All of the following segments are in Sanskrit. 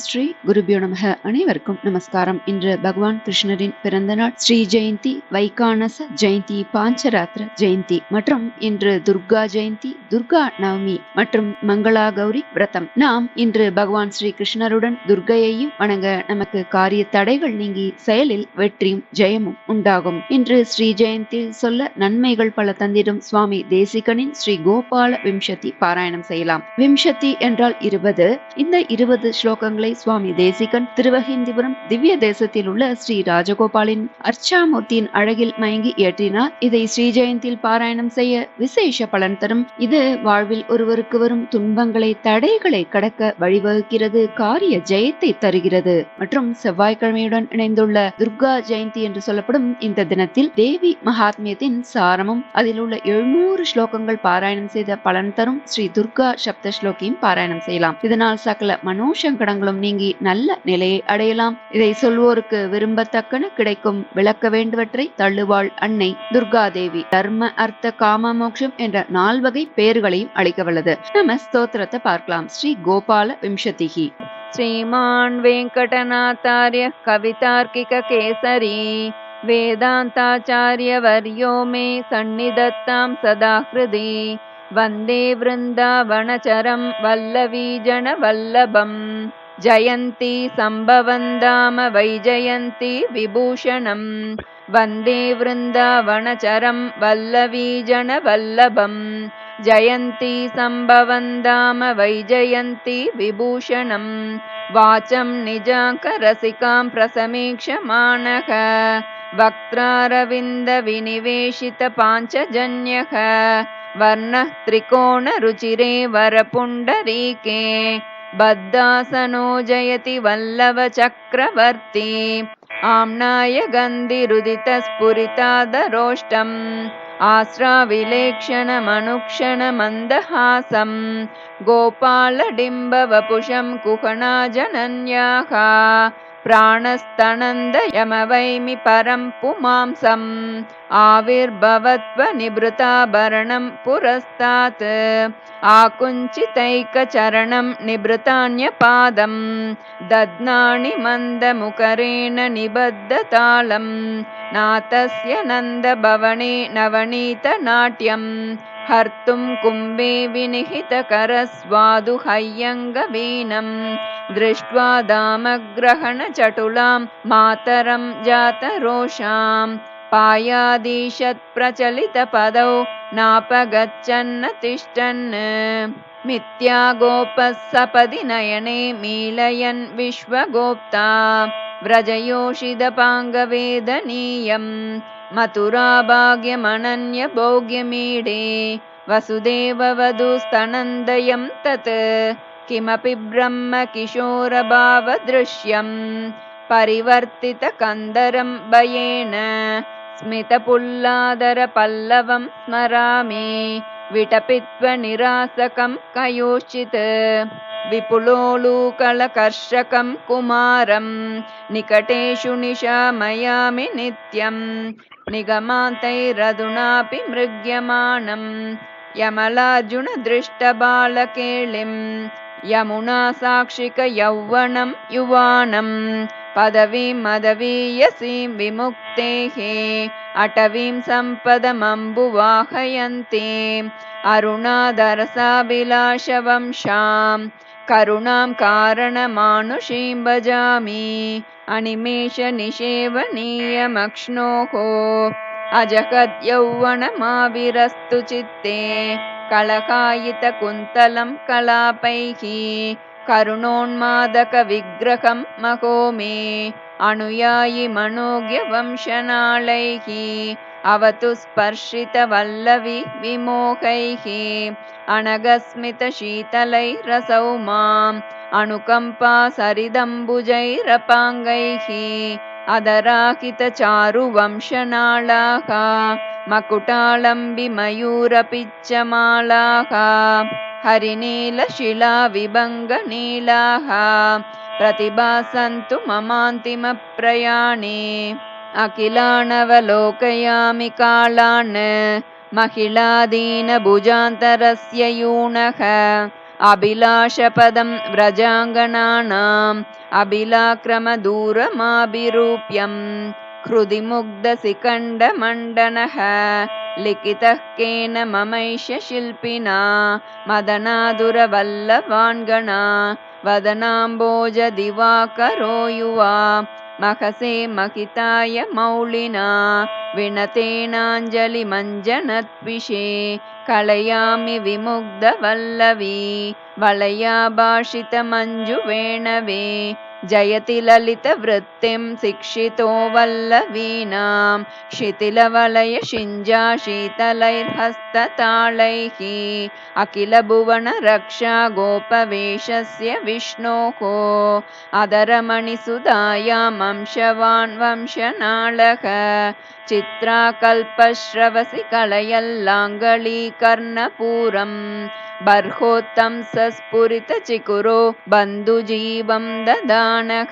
ஸ்ரீ குருபியோ நமக. அனைவருக்கும் நமஸ்காரம். இன்று பகவான் கிருஷ்ணரின் பிறந்த நாள். ஸ்ரீ ஜெயந்தி வைகானச ஜெயந்தி பாஞ்சராத்திர ஜெயந்தி மற்றும் இன்று துர்கா ஜெயந்தி துர்கா நவமி மற்றும் மங்களா கௌரி விரதம். நாம் இன்று பகவான் ஸ்ரீ கிருஷ்ணருடன் துர்கையையும் வணங்க நமக்கு காரிய தடைகள் நீங்கி செயலில் வெற்றியும் ஜெயமும் உண்டாகும். இன்று ஸ்ரீ ஜெயந்தி சொல்ல நன்மைகள் பல தந்திடும் சுவாமி தேசிகனின் ஸ்ரீ கோபால விம்சதி பாராயணம் செய்யலாம். விம்சதி என்றால் இருபது. இந்த இருபது ஸ்லோகங்களை சுவாமி தேசிகன் திருவஹிந்திபுரம் திவ்ய தேசத்தில் உள்ள ஸ்ரீ ராஜகோபாலின் அர்ச்சாமூர்த்தியின் அழகில் மயங்கி இயற்றினார் இதை ஸ்ரீ ஜெயந்தியில் பாராயணம் செய்ய விசேஷ பலன் தரும். இது வாழ்வில் ஒருவருக்கு வரும் துன்பங்களை தடைகளை கடக்க வழிவகுக்கிறது காரிய ஜெயத்தை தருகிறது. மற்றும் செவ்வாய்க்கிழமையுடன் இணைந்துள்ள துர்கா ஜெயந்தி என்று சொல்லப்படும் இந்த தினத்தில் தேவி மகாத்மியத்தின் சாரமும் அதில் உள்ள எழுநூறு ஸ்லோகங்கள் பாராயணம் செய்த பலன் தரும் ஸ்ரீ துர்கா சப்த ஸ்லோகியும் பாராயணம் செய்யலாம். இதனால் சகல மனோசங்கடங்களும் நீங்கி நல்ல நிலையை அடையலாம். இதை சொல்வோருக்கு விரும்பத்தக்கன கிடைக்கும் விளக்க வேண்டுவற்றை தள்ளுவாள் அன்னை துர்கா தேவி. தர்ம அர்த்த காம மோட்சம் என்ற நால்வகை பெயர்களையும் அளிக்க வல்லது நம்ம ஸ்தோத்திரத்தை பார்க்கலாம் ஸ்ரீ கோபால விம்சதிகி श्रीमान् वेङ्कटनाथार्य कवितार्किककेसरी वेदान्ताचार्यवर्यो मे सन्निधत्तां सदा हृदि वन्दे वृन्दावनचरं वल्लवीजनवल्लभम् जयन्ती सम्भवन्दाम वैजयन्ती विभूषणम् वन्दे वृन्दावनचरं वल्लवीजनवल्लभम् जयन्ती सम्भवन्दाम वैजयन्ती विभूषणम् वाचं निजाङ्करसिकां प्रसमीक्षमाणः। वक्त्रारविन्दविनिवेशितपाञ्चजन्यः। वर्णः त्रिकोणरुचिरे वरपुण्डरीके बद्धासनो जयति वल्लभचक्रवर्ती आम्नाय गन्धिरुदितस्फुरितादरोष्टम् आश्राविलेक्षणमनुक्षणमन्दहासं गोपालडिम्बवपुषं कुहणाजनन्याः प्राणस्तनन्दयमवैमि परं पुमांसम् आविर्भवत्वनिभृताभरणं पुरस्तात् आकुञ्चितैकचरणं निभृतान्यपादं दद्नाणि मन्दमुकरेण निबद्धतालम् नाथस्य नन्दभवने नवनीतनाट्यम् हर्तुं कुम्भे विनिहितकरस्वादुहय्यङ्गवीनम् दृष्ट्वा दामग्रहणचटुलां मातरं जातरोषाम् पायादीशत्प्रचलितपदौ नापगच्छन्न तिष्ठन् मिथ्या सपदि नयने मीलयन् विश्वगोप्ता। व्रजयोषिदपाङ्गवेदनीयं मथुराभाग्यमनन्यभोग्यमीडे वसुदेववधूस्तनन्दयं तत्। किमपि ब्रह्म किशोरभावदृश्यम् परिवर्तितकन्दरं भयेन। स्मितपुल्लादरपल्लवं स्मरामि। विटपित्वनिरासकं कयोश्चित् विपुलोलूकलकर्षकं कुमारं। निकटेषु निशामयामि नित्यं निगमान्तैरधुनापि मृग्यमाणं यमलार्जुनदृष्टबालकेलिं यमुना साक्षिकयौवनं युवानं पदवीं मदवीयसीं विमुक्तेः। अटवीं सम्पदमम्बुवाहयन्तीम्। अरुणादरसाभिलाषवंशां करुणां कारणमानुषीं भजामि। अनिमेषनिषेवनीयमक्ष्णोः अजगद्यौवनमाविरस्तु चित्ते। कलकायितकुन्तलं कलापैः। करुणोन्मादकविग्रहं महो मे। अनुयायि मनोज्ञवंशनालैः अवतु स्पर्शितवल्लवी विमोहैः। अनगस्मितशीतलैरसौ माम्। अनुकम्पा सरिदम्बुजैरपाङ्गैः। अदराहितचारुवंशनालाः मकुटालम्बिमयूरपिच्चमालाः। हरिनीलशिलाविभङ्गनीलाः। प्रतिभासन्तु ममान्तिमप्रयाणे अखिलानवलोकयामि कालान् महिलादीनभुजान्तरस्य यूनः। अभिलाषपदं व्रजाङ्गनानाम् अभिलाक्रमदूरमाभिरूप्यम् हृदि मुग्धसिकण्डमण्डनः लिखितः केन ममैष शिल्पिना मदनादुरवल्लभान्गणा वदनाम्बोजदिवाकरो युवा महसे महिताय मौलिना विनतेनाञ्जलिमञ्जनद्विषे कलयामि विमुग्धवल्लवी वलया भाषितमञ्जुवेणवे जयति ललितवृत्तिं शिक्षितो वल्लवीनां शिथिलवलयशिञ्जा शीतलैर्हस्ततालैः अखिलभुवनरक्षा गोपवेशस्य विष्णोः अधरमणिसुधायाम् अंशवान् वंशनाळः चित्राकल्पश्रवसि कलयल्लाङ्गलीकर्णपूरम् बर्होत्तं सस्फुरितचिकुरो बन्धुजीवं ददानः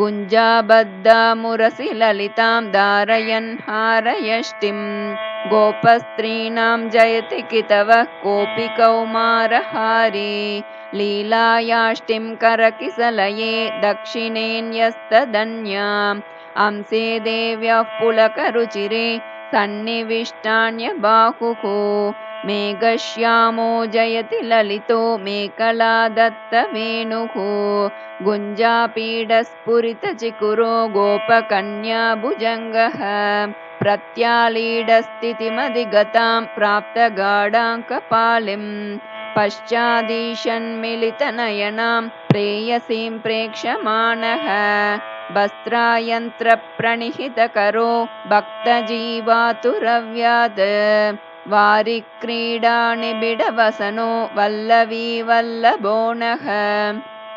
गुञ्जाबद्धामुरसि ललितां धारयन् हारयष्टिम्। गोपस्त्रीणां जयति कितवः कोऽपि कौमारहारी। लीलायाष्टिं करकिसलये दक्षिणेन्यस्तदन्याम् अंसे देव्यः पुलकरुचिरे सन्निविष्टान्यबाहुः मेघश्यामो जयति ललितो मेखला दत्तवेणुः गुञ्जापीडस्फुरितचिकुरो गोपकन्या भुजङ्गः। प्रत्यालीडस्थितिमधिगतां प्राप्तगाढाङ्कपालिम्। पश्चादीशन्मिलितनयनां प्रेयसीं प्रेक्षमाणः। वस्त्रायन्त्रप्रणिहितकरो भक्तजीवातुरव्यात् वारिक्रीडाणि बिडवसनो वल्लवी वल्लभो नः।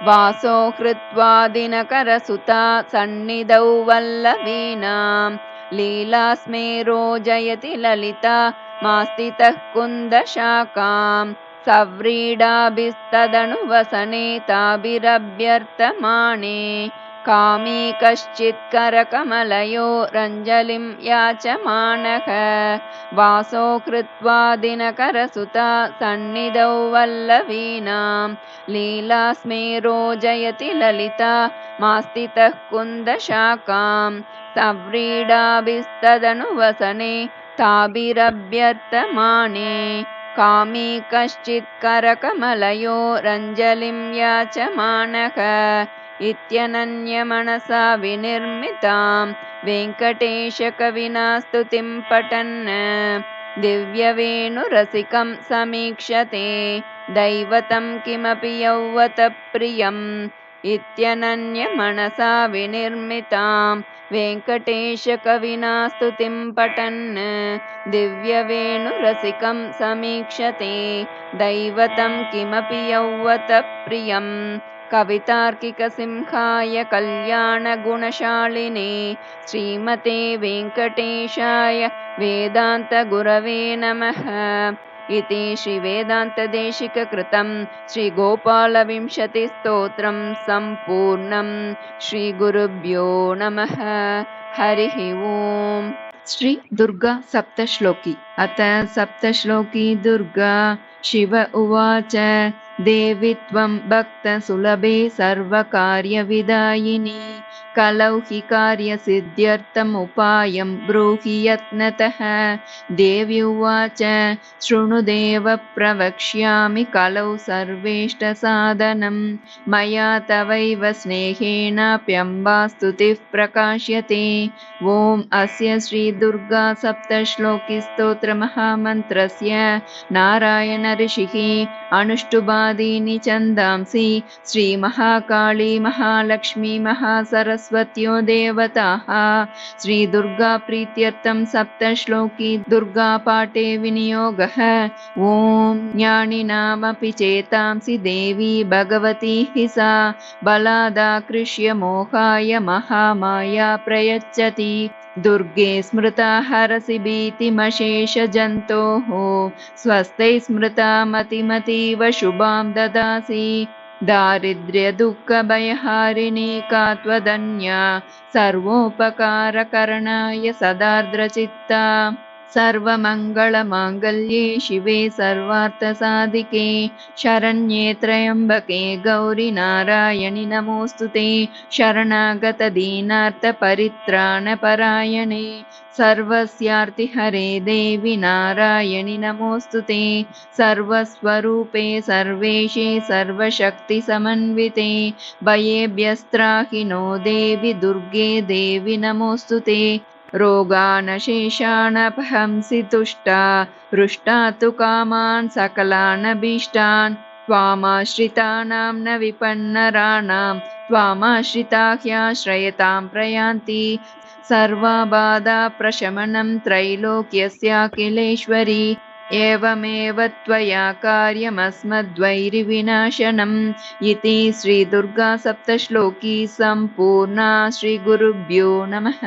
वासो हृत्वा दिनकरसुता सन्निधौ वल्लवीनां। लीलास्मेरो जयति ललिता मास्तितः कुन्दशाकां सव्रीडाभिस्तदनुवसने ताभिरभ्यर्थमाणे कामी कश्चित् करकमलयो रञ्जलिं याचमानः। वासो कृत्वा दिनकरसुता सन्निधौ वल्लवीनां। लीलास्मेरो जयति ललिता मास्तितः कुन्दशाकां सव्रीडाभिस्तदनुवसने ताभिरभ्यर्थमाणे कामी कश्चित् करकमलयो रञ्जलिं याचमानः इत्यनन्यमनसा विनिर्मितां वेङ्कटेशकविना स्तुतिं पठन् दिव्यवेणुरसिकं समीक्षते। दैवतं किमपि यौवतप्रियम् इत्यनन्यमनसा विनिर्मितां वेङ्कटेशकविना स्तुतिं पठन्। दिव्यवेणुरसिकं समीक्षते। दैवतं किमपि यौवतप्रियम्। कवितार्किकसिंहाय कल्याणगुणशालिने। श्रीमते वेङ्कटेशाय वेदान्तगुरवे नमः इति श्रीवेदान्तदेशिककृतं श्रीगोपालविंशतिस्तोत्रं सम्पूर्णं श्रीगुरुभ्यो नमः। हरिः ओम्। श्री दुर्गा सप्तश्लोकी। अथ सप्तश्लोकी दुर्गा शिव उवाच देवि त्वं भक्तसुलभे सर्वकार्यविदायिनी कलौ हि कार्यसिद्ध्यर्थमुपायं ब्रूहि यत्नतः। देवी उवाच शृणुदेव प्रवक्ष्यामि कलौ सर्वेष्टसाधनं। मया तवैव स्नेहेनाप्यम्बा स्तुतिः प्रकाश्यते। ॐ अस्य श्रीदुर्गा सप्तश्लोकिस्तोत्रमहामन्त्रस्य। नारायणऋषिः अनुष्टुबादीनि छन्दांसि श्रीमहाकाली महालक्ष्मी महासरस्वत्यो देवताः। श्रीदुर्गाप्रीत्यर्थं सप्तश्लोकी दुर्गापाठे विनियोगः। ॐ ज्ञानिनामपि चेतांसि देवी भगवती हि सा। बलादाकृष्य मोहाय महामाया प्रयच्छति। दुर्गे स्मृता हरसि भीतिमशेषजन्तोः स्वस्ते स्मृता मतिमतीव शुभां ददासि दारिद्र्यदुःखभयहारिणी का त्वदन्या सर्वोपकारकरणाय सदार्द्रचित्ता सर्वमङ्गलमाङ्गल्ये शिवे सर्वार्थसाधिके शरण्ये त्र्यम्बके गौरि नारायणि नमोऽस्तु ते शरणागतदीनार्थपरित्राणपरायणे सर्वस्यार्तिहरे देवि नारायणि नमोऽस्तु ते सर्वस्वरूपे सर्वेशे सर्वशक्तिसमन्विते भयेभ्यस्त्राहि नो देवि दुर्गे देवि नमोऽस्तु ते रोगानशेषानपहंसि तुष्टा हृष्टा तु कामान् सकलानभीष्टान् त्वामाश्रितानां न विपन्नराणां त्वामाश्रिता ह्याश्रयतां प्रयान्ति सर्वाबाधाप्रशमनं त्रैलोक्यस्याखिलेश्वरी एवमेव त्वया कार्यमस्मद्वैरिविनाशनम्। इति श्रीदुर्गासप्तश्लोकी सम्पूर्णा श्रीगुरुभ्यो नमः